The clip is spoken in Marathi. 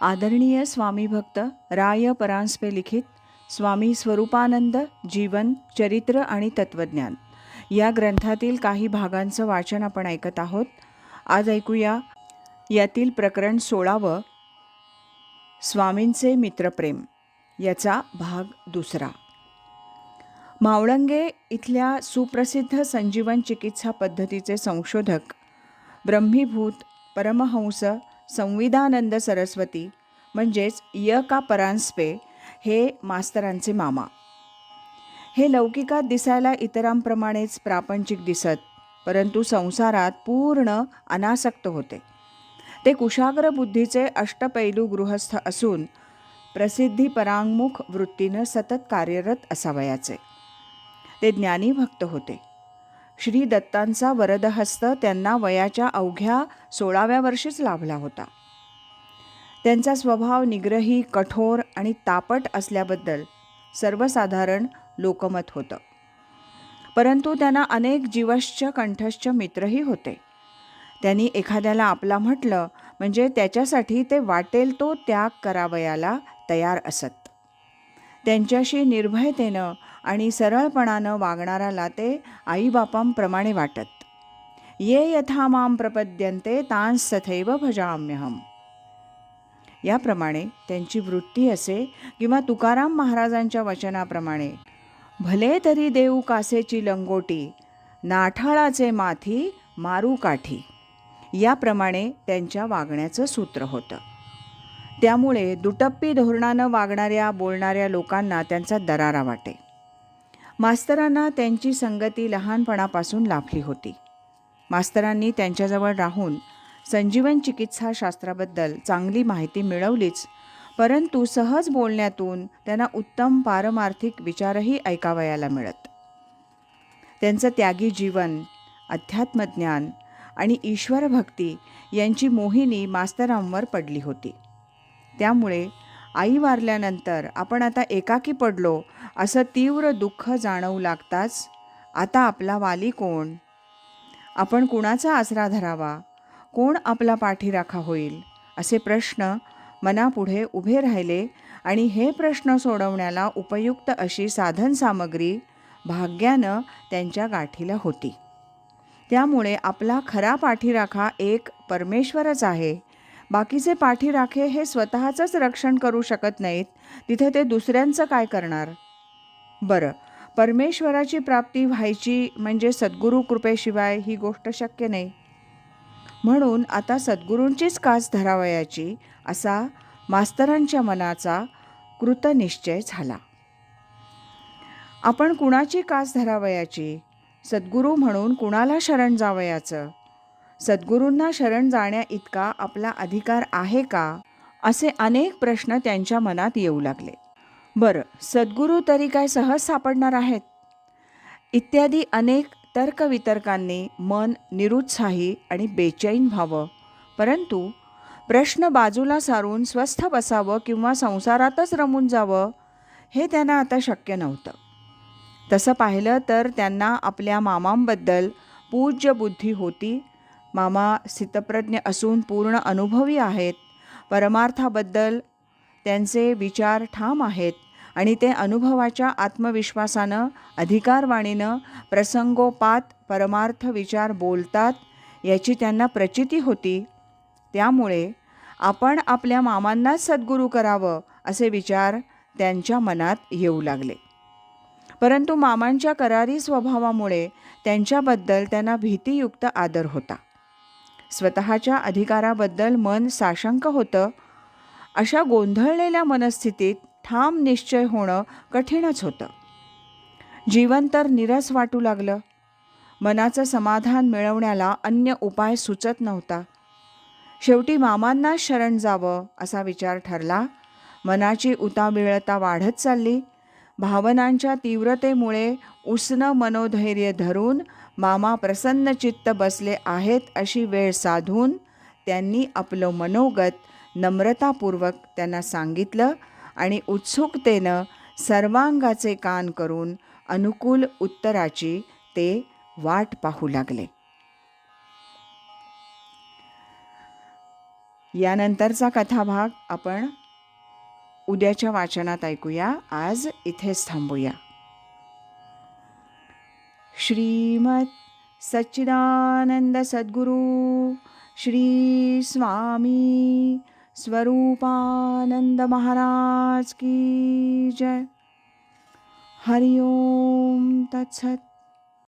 आदरणीय स्वामी भक्त राय परांजपे लिखित स्वामी स्वरूपानंद जीवन चरित्र आणि तत्वज्ञान. या ग्रंथातील काही भागांचं वाचन आपण ऐकत आहोत. आज ऐकूया यातील प्रकरण सोळावं स्वामींचे मित्रप्रेम. याचा भाग दुसरा. मावळंगे इथल्या सुप्रसिद्ध संजीवन चिकित्सा पद्धतीचे संशोधक ब्रह्मीभूत परमहंस संविधानंद सरस्वती म्हणजेच य का परांजपे हे मास्तरांचे मामा. हे लौकिकात दिसायला इतरांप्रमाणेच प्रापंचिक दिसत परंतु संसारात पूर्ण अनासक्त होते. ते कुशाग्र बुद्धीचे अष्टपैलू गृहस्थ असून प्रसिद्धी परांगमुख वृत्तीनं सतत कार्यरत असावयाचे. ते ज्ञानी भक्त होते. श्री दत्तांचा वरदहस्त त्यांना वयाच्या अवघ्या सोळाव्या वर्षीच लाभला होता. त्यांचा स्वभाव निग्रही कठोर आणि तापट असल्याबद्दल सर्वसाधारण लोकमत होतं. परंतु त्यांना अनेक जीवश्च कंठश्च मित्रही होते. त्यांनी एखाद्याला आपला म्हटलं म्हणजे त्याच्यासाठी ते वाटेल तो त्याग करावयाला तयार असत. त्यांच्याशी निर्भयतेनं आणि सरळपणानं वागणारा ते आईबापांप्रमाणे वाटत. ये यथा माम प्रपद्यंते तांस तथैव भजाम्यहम. याप्रमाणे त्यांची वृत्ती असे किंवा तुकाराम महाराजांच्या वचनाप्रमाणे भले तरी देऊ कासेची लंगोटी नाठाळाचे माथी मारू काठी. याप्रमाणे त्यांच्या वागण्याचं सूत्र होतं. त्यामुळे दुटप्पी धोरणानं वागणाऱ्या बोलणाऱ्या लोकांना त्यांचा दरारा वाटे. मास्तरांना त्यांची संगती लहानपणापासून लाभली होती. मास्तरांनी त्यांच्याजवळ राहून संजीवन चिकित्सा शास्त्राबद्दल चांगली माहिती मिळवलीच परंतु सहज बोलण्यातून त्यांना उत्तम पारमार्थिक विचारही ऐकावयाला मिळत. त्यांचं त्यागी जीवन अध्यात्मज्ञान आणि ईश्वरभक्ती यांची मोहिनी मास्तरांवर पडली होती. त्यामुळे आई वारल्यानंतर आपण आता एकाकी पडलो असं तीव्र दुःख जाणवू लागताच आता आपला वाली कोण? आपण कुणाचा आसरा धरावा? कोण आपला पाठीराखा होईल? असे प्रश्न मनापुढे उभे राहिले आणि हे प्रश्न सोडवण्याला उपयुक्त अशी साधनसामग्री भाग्यानं त्यांच्या गाठीला होती. त्यामुळे आपला खरा पाठीराखा एक परमेश्वरच आहे. बाकीचे पाठीराखे हे स्वतःचंच रक्षण करू शकत नाहीत. तिथे ते दुसऱ्यांचं काय करणार? बरं परमेश्वराची प्राप्ती व्हायची म्हणजे सद्गुरू कृपेशिवाय ही गोष्ट शक्य नाही. म्हणून आता सद्गुरूंचीच कास धरावयाची असा मास्तरांच्या मनाचा कृतनिश्चय झाला. आपण कुणाची कास धरावयाची? सद्गुरू म्हणून कुणाला शरण जावयाचं? सद्गुरूंना शरण जाण्या इतका आपला अधिकार आहे का? असे अनेक प्रश्न त्यांच्या मनात येऊ लागले. बरं सद्गुरू तरी काय सहज सापडणार आहेत? इत्यादी अनेक तर्कवितर्कांनी मन निरुत्साही आणि बेचैन व्हावं. परंतु प्रश्न बाजूला सारून स्वस्थ बसावं किंवा संसारातच रमून जावं हे त्यांना आता शक्य नव्हतं. तसं पाहिलं तर त्यांना आपल्या मामांबद्दल पूज्य बुद्धी होती मामा स्थितप्रज्ञ असून पूर्ण अनुभवी आहेत. परमार्थाबद्दल त्यांचे विचार ठाम आहेत आणि ते अनुभवाच्या आत्मविश्वासानं अधिकारवाणीनं प्रसंगोपात परमार्थ विचार बोलतात याची त्यांना प्रचिती होती. त्यामुळे आपण आपल्या मामांनाच सद्गुरू करावं असे विचार त्यांच्या मनात येऊ लागले. परंतु मामांच्या करारी स्वभावामुळे त्यांच्याबद्दल त्यांना भीतीयुक्त आदर होता. स्वतःच्या अधिकाराबद्दल मन साशंक होतं. अशा गोंधळलेल्या मनस्थितीत ठाम निश्चय होणं कठीणच होतं. जीवन तर निरस वाटू लागलं. मनाचं समाधान मिळवण्याला अन्य उपाय सुचत नव्हता. शेवटी मामांना शरण जावं असा विचार ठरला. मनाची उताबिळता वाढत चालली. भावनांच्या तीव्रतेमुळे उष्ण मनोधैर्य धरून मामा प्रसन्न चित्त बसले आहेत अशी वेळ साधून त्यांनी आपलं मनोगत नम्रतापूर्वक त्यांना सांगितलं आणि उत्सुकतेनं सर्वांगाचे कान करून अनुकूल उत्तराची ते वाट पाहू लागले. यानंतरचा कथाभाग आपण उद्याच्या वाचनात ऐकूया. आज इथेच थांबूया. श्रीमत सच्चिदानंद सद्गुरु श्री स्वामी स्वरूपानंद महाराज की जय. हरिओम तत्सत.